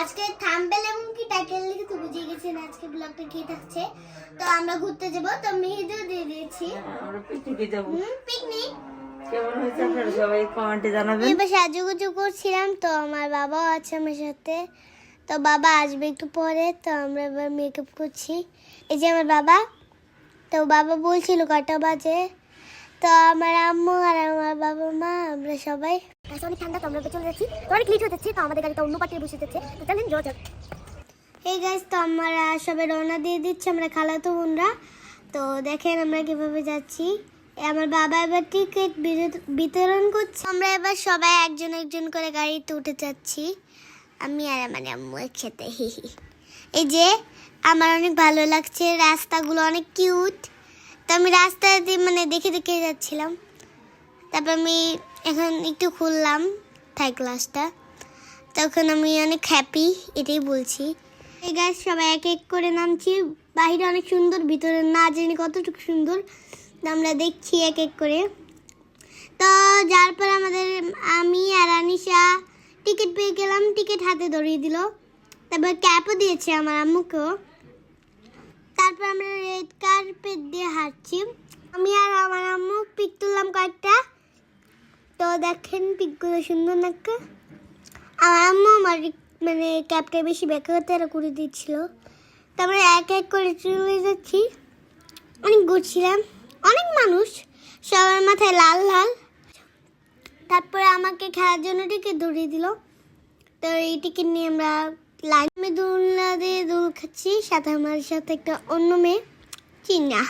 আজকে থাম্বেল এবং কি টাইটেল লিখে তো বুঝিয়ে গেছেন আজকে ব্লগটা কি থাকছে। তো আমরা ঘুরতে যাব। তো মেহেদিও দিয়ে দিয়েছি। আমরা পিকনিকে যাব। পিকনিক কেমন হয়েছে আপনারা সবাই কমেন্টে জানাবেন। এবার সাজুগুজু করছিলাম তো আমার বাবাও আছে আমার সাথে। তো বাবা আসবে একটু পরে তো আমরা এবার মেকআপ করছি। এই যে আমার বাবা। তো বাবা বলছিল কটা বাজে। তো আমার আম্মু আর আমার বাবা মা আমরা সবাই। আচ্ছা, অনেক ঠান্ডা তো আমরা চলে যাচ্ছি। তো অনেক লিট হচ্ছে তো আমাদের গাড়িটা অন্য পাঠিয়ে বসে যাচ্ছে। তো চলেন যাওয়া যাক। এই গাইজ তো আমরা সবাই রওনা দিয়ে দিচ্ছি আমরা খালাতো বোনরা। তো দেখেন আমরা কীভাবে যাচ্ছি। আমার বাবা এবার টিকিট বিতরণ করছে। আমরা এবার সবাই একজন একজন করে গাড়িতে উঠে যাচ্ছি। আমি আর আমার আম্মু একসাথে হি হি। এই যে আমার অনেক ভালো লাগছে, রাস্তাগুলো অনেক কিউট। তো আমি রাস্তা দিয়ে মানে দেখে দেখে যাচ্ছিলাম। তারপর আমি এখন একটু খুললাম থাই ক্লাসটা তখন আমি অনেক হ্যাপি এটাই বলছি। এই গাছ সবাই এক এক করে নামছি। বাইরে অনেক সুন্দর, ভিতরে না জানি কতটুকু সুন্দর। আমরা দেখছি এক এক করে। তো যার পর আমাদের, আমি আর আনিশা টিকিট পেয়ে গেলাম। টিকিট হাতে ধরিয়ে দিল। তারপর ক্যাপও দিয়েছে আমার আম্মুকেও। রেড কার্পেট দিয়ে হাঁটছি। আমি আর আমার আম্মু পিক তুললাম কয়েকটা। তো দেখেন পিকগুলো সুন্দর নাকি? আমার আম্মু আমার মানে ক্যাবটা বেশি বেকারতারা করে দিচ্ছিল। তারপরে এক এক করে চলে যাচ্ছি। অনেক ঘুরছিলাম। অনেক মানুষ। সবার মাথায় লাল লাল। তারপরে আমাকে খেলার জন্য টিকিট ধরিয়ে দিল। তো এই টিকিট নিয়ে আমরা লাইন আমি দোলনা দিয়ে দোল খাচ্ছি। সাথে আমার সাথে একটা অন্য মেয়ে। চিনা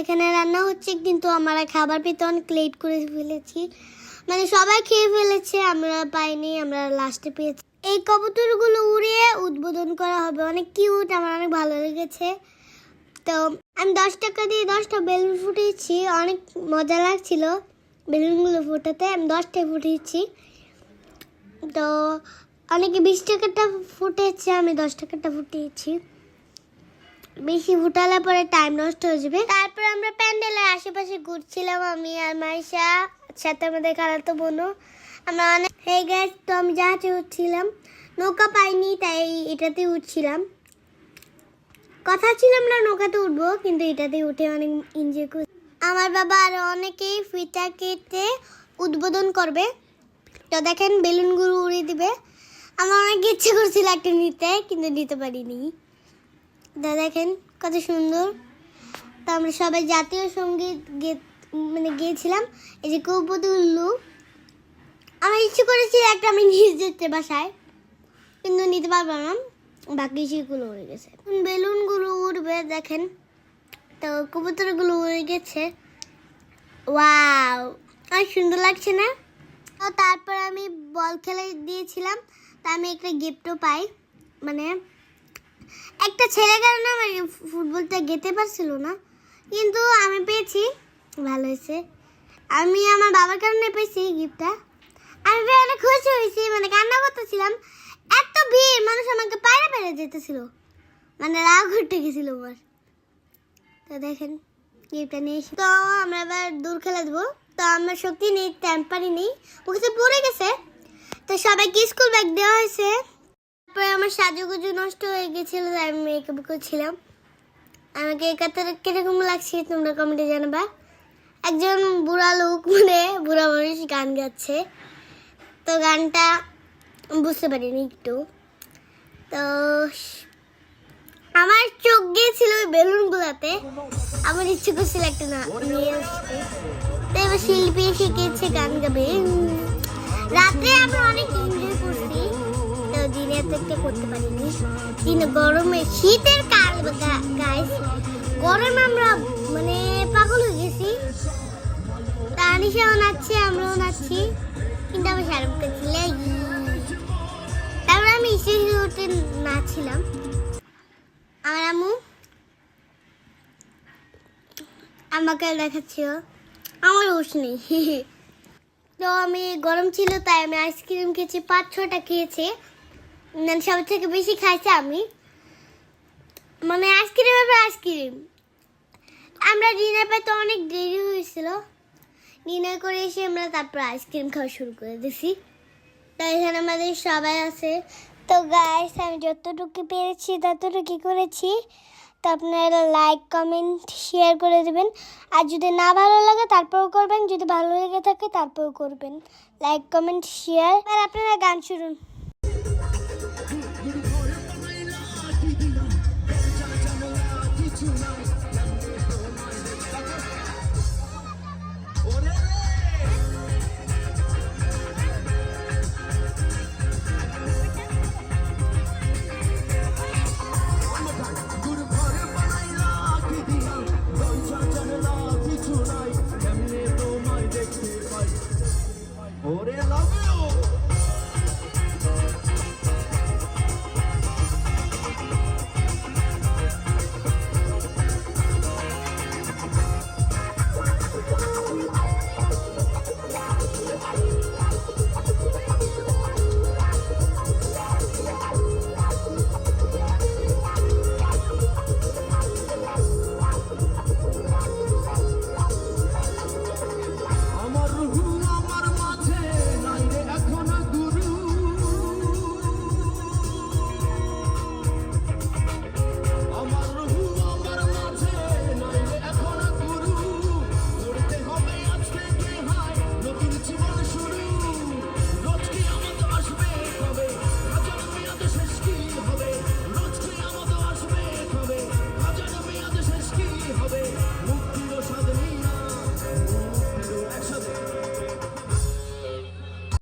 এখানে রান্না হচ্ছে কিন্তু আমরা খাবার পেতে অনেক লেট করে ফেলেছি। মানে সবাই খেয়ে ফেলেছে, আমরা পাইনি, আমরা লাস্টে পেয়েছি। এই কবুতরগুলো উড়িয়ে উদ্বোধন করা হবে। অনেক কিউট আমার অনেক ভালো লেগেছে। তো আমি দশ টাকা দিয়ে দশটা বেলুন ফুটিয়েছি অনেক মজা লাগছিল বেলুনগুলো ফুটাতে। আমি দশটায় ফুটিয়েছি তো অনেকে বিশ টাকাটা ফুটেছে, আমি দশ টাকাটা ফুটিয়েছি। বেশি ফুটালে পরে টাইম নষ্ট হয়ে যাবে। তারপর আমরা প্যান্ডেলের আশেপাশে ঘুরছিলাম আমি আর মাইশা, সাথে আমাদের খালাতো বোনও। আমরা অনেক হয়ে গেছে তো আমি জাহাজে উঠছিলাম। নৌকা পাইনি, তাই এটাতে উঠছিলাম। কথা ছিল আমরা নৌকাতে উঠবো, কিন্তু এটাতে উঠে অনেক এনজয় করি আমার বাবা আরও অনেকেই ফিতা কেটে উদ্বোধন করবে। তো দেখেন বেলুনগুলো উড়ে দিবে। আমার অনেক ইচ্ছে করছিল একটা নিতে, কিন্তু নিতে পারিনি। দা দেখেন কত সুন্দর। তো আমরা সবাই জাতীয় সংগীত গে- মানে গিয়েছিলাম। এই যে কৌপদুল্লু আমার ইচ্ছে করেছিল একটা আমি নিয়ে যেতে বাসায়, কিন্তু নিতে পারব না। বাকি সেগুলো উড়ে গেছে। বেলুনগুলো উড়বে, দেখেন। তো কবুতরগুলো উড়ে গেছে। ওয়াও! অনেক সুন্দর লাগছে না? তো তারপর আমি বল খেলা দিয়েছিলাম, তা আমি একটা গিফটও পাই। মানে একটা ছেলে কারণে আমার ফুটবলটা গেতে পারছিল না, কিন্তু আমি পেয়েছি, ভালো হয়েছে। আমি আমার বাবার কারণে পেয়েছি গিফটটা আমি অনেক খুশি হয়েছি মানে কান্না করতেছিলাম। এত ভিড়, মানুষ আমাকে পায়রা পেরে যেতেছিল। মানে রাগ ঘুরতে গেছিল আমার। তো দেখেন গিফটটা নিয়ে এসে তো আমরা এবার দূর খেলা দেবো। তো আমার শক্তি নেই টেম্পারি নেই। ওখানে পড়ে গেছে। তো সবাইকে স্কুল ব্যাগ দেওয়া হয়েছে। তারপরে আমার সাজুগুজু নষ্ট হয়ে গেছিল, তাই আমি মেকআপ করছিলাম। আমাকে এই কীরকম লাগছে তোমরা কমেন্টে জানাবা। একজন বুড়া লোক মানে বুড়া মানুষ গান গাচ্ছে। তো গানটা বুঝতে পারিনি একটু। তো আমার চোখ গিয়েছিল ওই বেলুনগুলোতে। আমার ইচ্ছে করছিল একটা না নিয়ে এবার শিল্পী শিখেছে গান গাবে। রাত্রে আমরা অনেক এনজয় করছি। তো দিনে তো একটা করতে পারিনি। দিন গরমে, শীতের কাল গাইস গরমে আমরা মানে পাগল হয়ে গেছি। তা আনিসাও নাচছে আমরাও নাচছি। কিন্তু আমি শাহরুখ খান তারপর আমি স্টেজে উঠে আমাকে দেখাচ্ছিল আমার হুশ নেই। তো আমি গরম ছিল, তাই আমি আইসক্রিম খেয়েছি পাঁচ ছটা খেয়েছি। মানে সবার থেকে বেশি খাইছি আমি। মানে আইসক্রিম এবার আইসক্রিম। আমরা ডিনার পেতে অনেক দেরি হয়েছিল। ডিনার করে এসে আমরা তারপর আইসক্রিম খাওয়া শুরু করে দিছি তাই এখানে আমাদের সবাই আছে। তো গাইস আমি যতটুকু পেরেছি ততটুকু করেছি। তো আপনারা লাইক কমেন্ট শেয়ার করে দেবেন। আর যদি না ভালো লাগে, তারপরেও করবেন। যদি ভালো লেগে থাকে, তারপরেও করবেন। লাইক কমেন্ট শেয়ার আর আপনারা গান শুনুন। Orela.